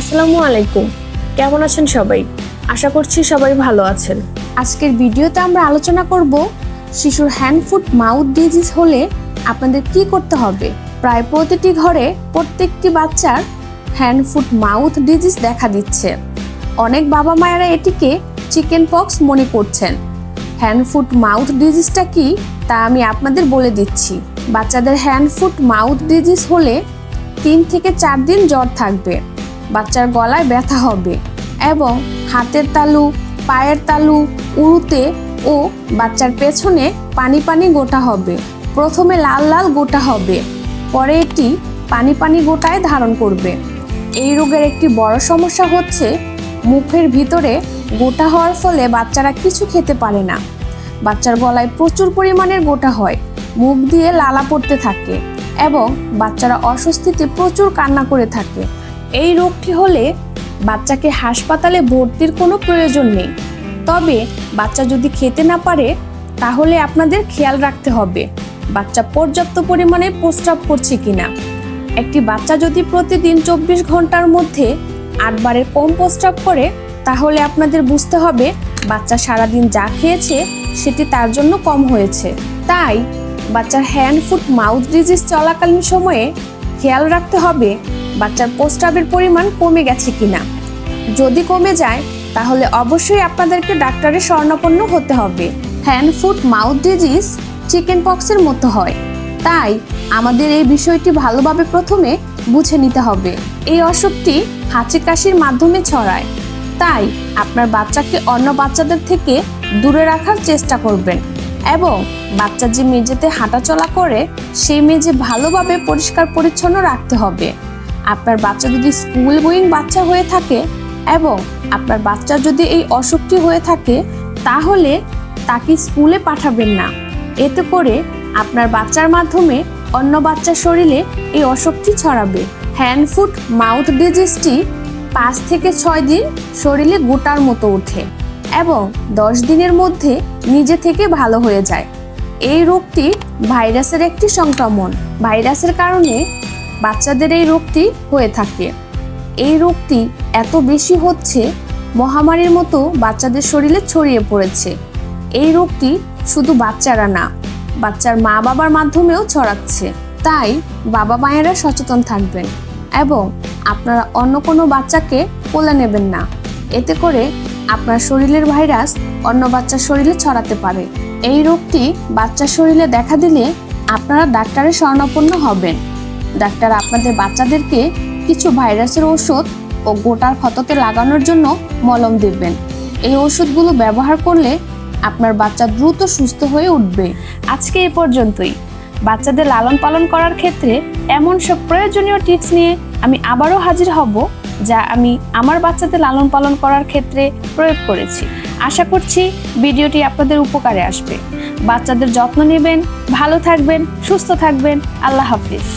আসসালামু আলাইকুম। কেমন আছেন সবাই? আশা করছি সবাই ভালো আছেন। আজকের ভিডিওতে আমরা আলোচনা করব শিশুর হ্যান্ড ফুট মাউথ ডিজিজ হলে আপনাদের কি করতে হবে? প্রায় প্রতিটি ঘরে প্রত্যেকটি বাচ্চার হ্যান্ড ফুট মাউথ ডিজিজ দেখা দিচ্ছে। অনেক বাবা মায়েরা এটিকে চিকেন পক্স মনে করছেন। হ্যান্ড ফুট মাউথ ডিজিজটা কি? তা আমি আপনাদের বলে দিচ্ছি। বাচ্চাদের হ্যান্ড ফুট মাউথ ডিজিজ হলে তিন থেকে চার দিন জ্বর থাকবে। বাচ্চার গলায় ব্যথা হবে এবং হাতের তালু, পায়ের তালু উড়ুতে ও বাচ্চার পেছনে পানি পানি গোটা হবে। প্রথমে লাল লাল গোটা হবে, পরে এটি পানি পানি গোটায় ধারণ করবে। এই রোগের একটি বড় সমস্যা হচ্ছে মুখের ভিতরে গোটা হওয়ার ফলে বাচ্চারা কিছু খেতে পারে না। বাচ্চার গলায় প্রচুর পরিমাণের গোটা হয়, মুখ দিয়ে লালা পড়তে থাকে এবং বাচ্চারা অস্বস্তিতে প্রচুর কান্না করে থাকে। এই রোগটি হলে বাচ্চাকে হাসপাতালে ভর্তির কোনো প্রয়োজন নেই। তবে বাচ্চা যদি খেতে না পারে, তাহলে আপনাদের খেয়াল রাখতে হবে, বাচ্চা পর্যাপ্ত পরিমাণে প্রস্রাব করছে কিনা। একটি বাচ্চা যদি প্রতিদিন চব্বিশ ঘণ্টার মধ্যে আটবারের কম প্রস্রাব করে, তাহলে আপনাদের বুঝতে হবে বাচ্চা সারাদিন যা খেয়েছে, সেটি তার জন্য কম হয়েছে। তাই বাচ্চার হ্যান্ড ফুট মাউথ ডিজিজ চলাকালীন সময়ে খেয়াল রাখতে হবে বাচ্চার প্রস্রাবের পরিমাণ কমে গেছে কিনা। যদি কমে যায়, তাহলে অবশ্যই আপনাদেরকে ডাক্তারের স্বর্ণাপন্ন হতে হবে। Hand, foot, mouth disease, chicken পক্সের মতো হয়। তাই আমাদের এই বিষয়টি ভালোভাবে প্রথমে বুঝে নিতে হবে। এই অসুখটি হাঁচি কাশির মাধ্যমে ছড়ায়। তাই আপনার বাচ্চাকে অন্য বাচ্চাদের থেকে দূরে রাখার চেষ্টা করবেন এবং বাচ্চা যে মেঝেতে হাঁটাচলা করে, সেই মেঝে ভালোভাবে পরিষ্কার পরিচ্ছন্ন রাখতে হবে। আপনার বাচ্চা যদি স্কুল গোয়িং বাচ্চা হয়ে থাকে এবং আপনার বাচ্চার যদি এই অসুখটি হয়ে থাকে, তাহলে তাকে স্কুলে পাঠাবেন না। এতে করে আপনার বাচ্চার মাধ্যমে অন্য বাচ্চার শরীরে এই অসুখটি ছড়াবে। হ্যান্ড ফুট, মাউথ ডিজিজটি পাঁচ থেকে ছয় দিন শরীরে গোটার মতো ওঠে এবং দশ দিনের মধ্যে নিজে থেকে ভালো হয়ে যায়। এই রোগটি ভাইরাসের একটি সংক্রমণ। ভাইরাসের কারণে বাচ্চাদের এই রোগটি হয়ে থাকে। এই রোগটি এত বেশি হচ্ছে, মহামারীর মতো বাচ্চাদের শরীরে ছড়িয়ে পড়েছে। এই রোগটি শুধু বাচ্চারা না, বাচ্চার মা বাবার মাধ্যমেও ছড়াচ্ছে। তাই বাবা মায়েরা সচেতন থাকবেন এবং আপনারা অন্য কোনো বাচ্চাকে কোলে নেবেন না। এতে করে আপনার শরীরের ভাইরাস অন্য বাচ্চার শরীরে ছড়াতে পারে। এই রোগটি বাচ্চার শরীরে দেখা দিলে আপনারা ডাক্তারের শরণাপন্ন হবেন। ডাক্তার আপনাদের বাচ্চাদেরকে কিছু ভাইরাসের ওষুধ ও গোটার ক্ষততে লাগানোর জন্য মলম দেবেন। এই ওষুধগুলো ব্যবহার করলে আপনার বাচ্চা দ্রুত সুস্থ হয়ে উঠবে। আজকে এ পর্যন্তই। বাচ্চাদের লালন পালন করার ক্ষেত্রে এমন সব প্রয়োজনীয় টিপস নিয়ে আমি আবারও হাজির হব, যা আমি আমার বাচ্চাদের লালন পালন করার ক্ষেত্রে প্রয়োগ করেছি। আশা করছি ভিডিওটি আপনাদের উপকারে আসবে। বাচ্চাদের যত্ন নেবেন, ভালো থাকবেন, সুস্থ থাকবেন। আল্লাহ হাফিজ।